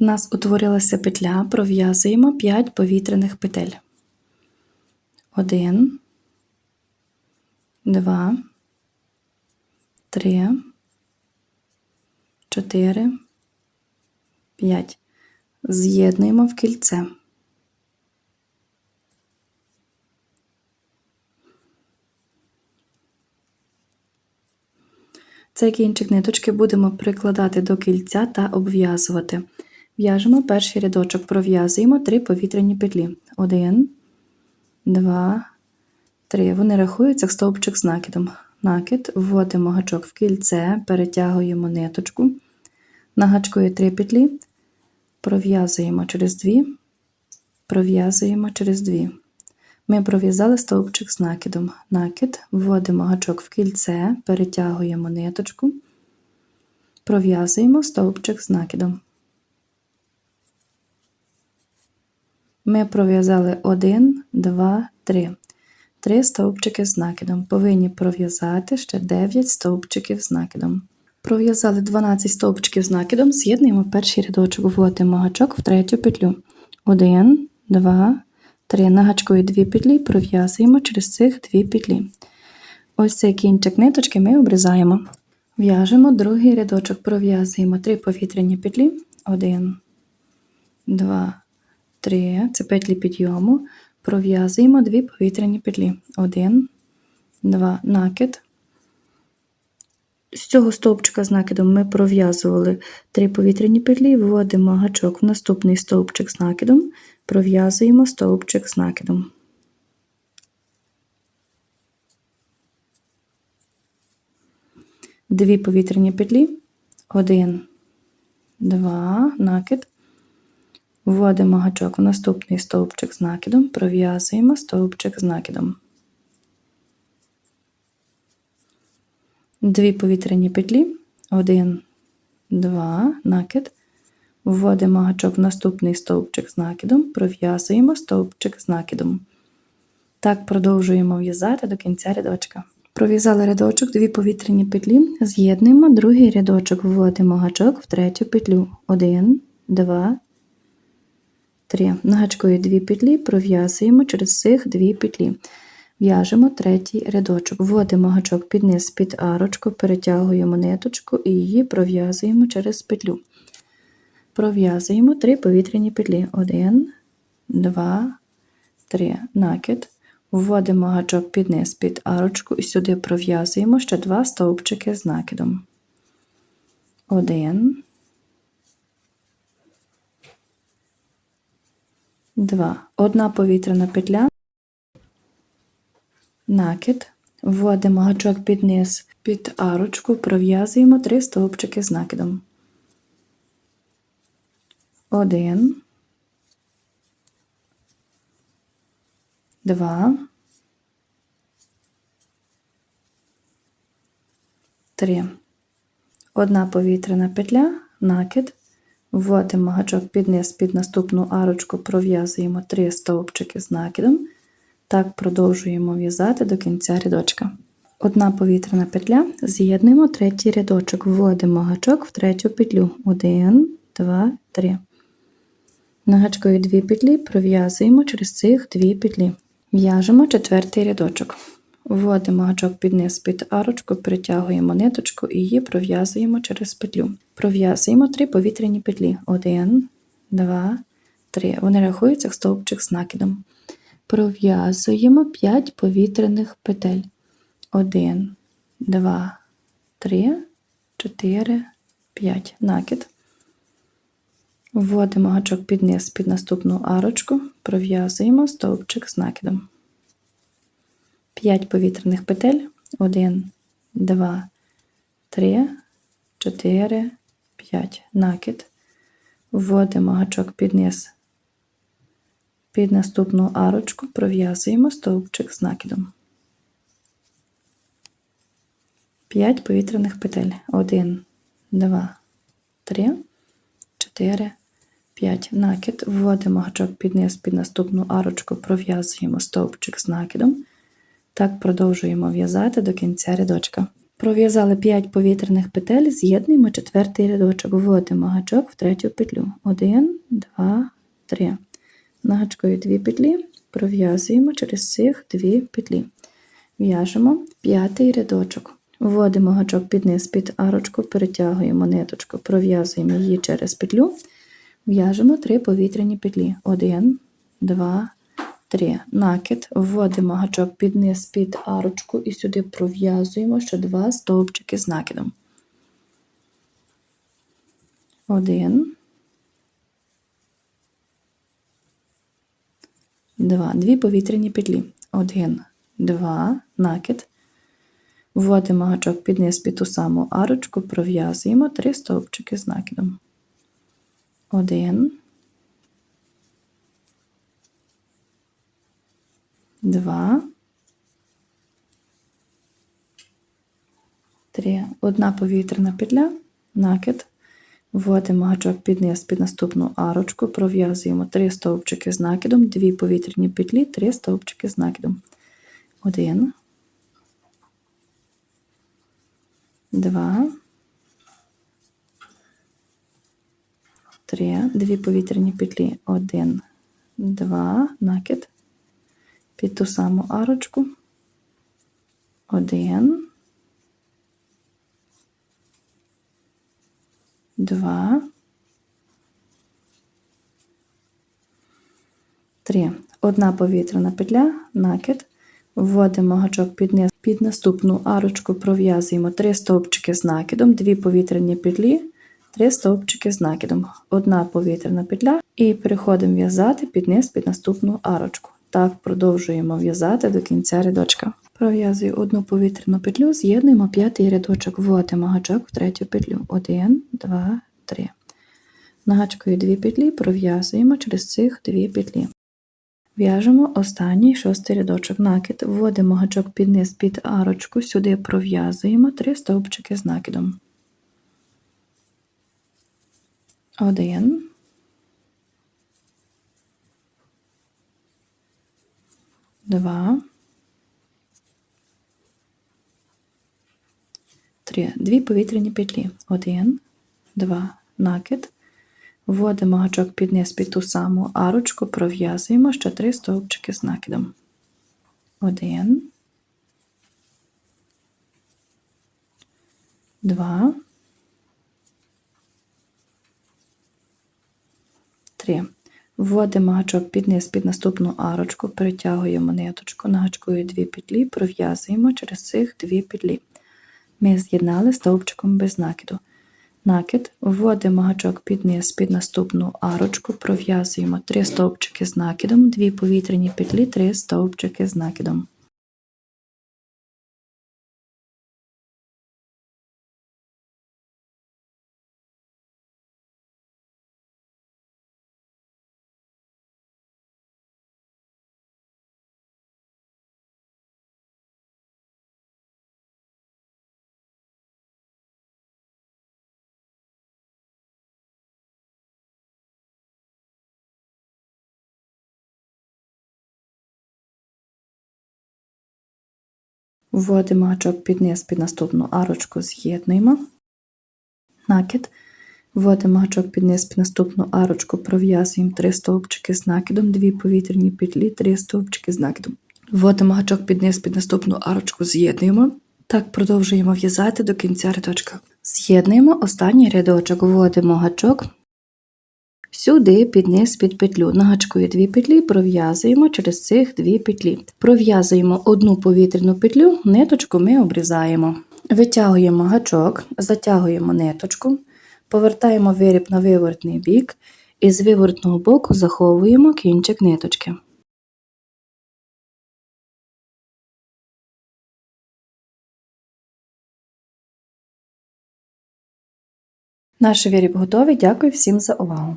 У нас утворилася петля, пров'язуємо 5 повітряних петель. 1, 2, 3, 4, 5. З'єднуємо в кільце. Цей кінчик ниточки будемо прикладати до кільця та обв'язувати. В'яжемо перший рядочок, пров'язуємо 3 повітряні петлі. 1, 2, 3. Вони рахуються як стовпчик з накидом. Накид, вводимо гачок в кільце, перетягуємо ниточку, нагачкою 3 петлі, пров'язуємо через 2, пров'язуємо через 2. Ми пров'язали стовпчик з накидом. Накид, вводимо гачок в кільце, перетягуємо ниточку, пров'язуємо стовпчик з накидом. Ми пров'язали 1, 2, 3. 3 стовпчики з накидом. Повинні пров'язати ще 9 стовпчиків з накидом. Пров'язали 12 стовпчиків з накидом, з'єднуємо перший рядочок, вводимо гачок в третю петлю. 1, 2, 3. Нагачкою 2 петлі пров'язуємо через цих 2 петлі. Ось цей кінчик ниточки ми обрізаємо. В'яжемо другий рядочок, пров'язуємо 3 повітряні петлі. 1, 2, 3. Це петлі підйому. Пров'язуємо 2 повітряні петлі. 1, 2, накид. З цього стовпчика з накидом ми пров'язували 3 повітряні петлі, вводимо гачок в наступний стовпчик з накидом, пров'язуємо стовпчик з накидом. Дві повітряні петлі, 1, 2, накид. Вводимо гачок в наступний стовпчик з накидом, пров'язуємо стовпчик з накидом. Дві повітряні петлі, 1, 2, накид. Вводимо гачок в наступний стовпчик з накидом, пров'язуємо стовпчик з накидом. Так продовжуємо в'язати до кінця рядочка. Пров'язали рядочок, дві повітряні петлі, з'єднуємо другий рядочок, вводимо гачок в третю петлю. 1, 2, 3. Нагачкою дві петлі пров'язуємо через цих дві петлі. В'яжемо третій рядочок. Вводимо гачок під низ під арочку, перетягуємо ниточку і її пров'язуємо через петлю. Пров'язуємо три повітряні петлі. 1, 2, 3. Накид. Вводимо гачок під низ під арочку і сюди пров'язуємо ще два стовпчики з накидом. 1, 2. Одна повітряна петля, накид, вводимо гачок під низ під арочку, пров'язуємо три стовпчики з накидом. 1, 2, 3. Одна повітряна петля, накид, Вводимо гачок під низ під наступну арочку, пров'язуємо 3 стовпчики з накидом. Так продовжуємо в'язати до кінця рядочка. Одна повітряна петля, з'єднуємо третій рядочок, вводимо гачок в третю петлю. 1, 2, 3. Нагачкою 2 петлі пров'язуємо через цих 2 петлі. В'яжемо четвертий рядочок. Вводимо гачок під низ під арочку, притягуємо ниточку і її пров'язуємо через петлю. Пров'язуємо три повітряні петлі. 1, 2, 3. Вони рахуються як стовпчик з накидом. Пров'язуємо 5 повітряних петель. 1, 2, 3, 4, 5. Накид. Вводимо гачок під низ під наступну арочку, пров'язуємо стовпчик з накидом. 5 повітряних петель. 1, 2, 3, 4, 5. Накид. Вводимо гачок під низ. Під наступну арочку пров'язуємо стовпчик з накидом. 5 повітряних петель. 1, 2, 3, 4, 5. Накид. Вводимо гачок під низ під наступну арочку, пров'язуємо стовпчик з накидом. Так продовжуємо в'язати до кінця рядочка. Пров'язали 5 повітряних петель, з'єднуємо четвертий рядочок, вводимо гачок в третю петлю. 1, 2, 3. Нагачкою 2 петлі, пров'язуємо через цих 2 петлі. В'яжемо п'ятий рядочок. Вводимо гачок під низ під арочку, перетягуємо ниточку, пров'язуємо її через петлю, в'яжемо 3 повітряні петлі. 1, 2, 3. Накид, вводимо гачок під низ під арочку і сюди пров'язуємо ще 2 стовпчики з накидом. 1, 2. Дві повітряні петлі. 1, 2, накид. Вводимо гачок під низ під ту саму арочку, пров'язуємо 3 стовпчики з накидом. 1, 2, 3. Одна повітряна петля, накид. Вводимо гачок під низ під наступну арочку, пров'язуємо 3 стовпчики з накидом, 2 повітряні петлі, 3 стовпчики з накидом. 1, 2, 3, 2 повітряні петлі, 1, 2, накид під ту саму арочку. 1, 2, 3. Одна повітряна петля, накид. Вводимо гачок під низ, під наступну арочку пров'язуємо 3 стовпчики з накидом, 2 повітряні петлі, 3 стовпчики з накидом, одна повітряна петля і переходимо в'язати під низ під наступну арочку. Так продовжуємо в'язати до кінця рядочка. Пров'язую одну повітряну петлю, з'єднуємо п'ятий рядочок, вводимо гачок в третю петлю. 1, 2, 3. Нагачкою 2 петлі пров'язуємо через цих 2 петлі. В'яжемо останній шостий рядочок накид, вводимо гачок під низ під арочку, сюди пров'язуємо 3 стовпчики з накидом. 1, 2, 3. Дві повітряні петлі. 1, 2, накид. Вводимо гачок під низ під ту саму арочку, пров'язуємо ще 3 стовпчики з накидом. 1, 2, 3. Вводимо гачок під низ під наступну арочку, перетягуємо ниточку, нагачкою дві петлі, пров'язуємо через цих дві петлі. Ми з'єднали стовпчиком без накиду. Накид, вводимо гачок під низ під наступну арочку, пров'язуємо 3 стовпчики з накидом, 2 повітряні петлі, 3 стовпчики з накидом. Вводимо гачок під низ під наступну арочку, з'єднуємо. Накид. Вводимо гачок під низ під наступну арочку, пров'язуємо 3 стовпчики з накидом, 2 повітряні петлі, 3 стовпчики з накидом. Вводимо гачок під низ під наступну арочку, з'єднуємо. Так продовжуємо в'язати до кінця рядочка. З'єднуємо останній рядочок, вводимо гачок Сюди під низ під петлю. Нагачкою дві петлі пров'язуємо через цих дві петлі. Пров'язуємо одну повітряну петлю, ниточку ми обрізаємо. Витягуємо гачок, затягуємо ниточку, повертаємо виріб на виворотний бік і з виворотного боку заховуємо кінчик ниточки. Наш виріб готовий. Дякую всім за увагу!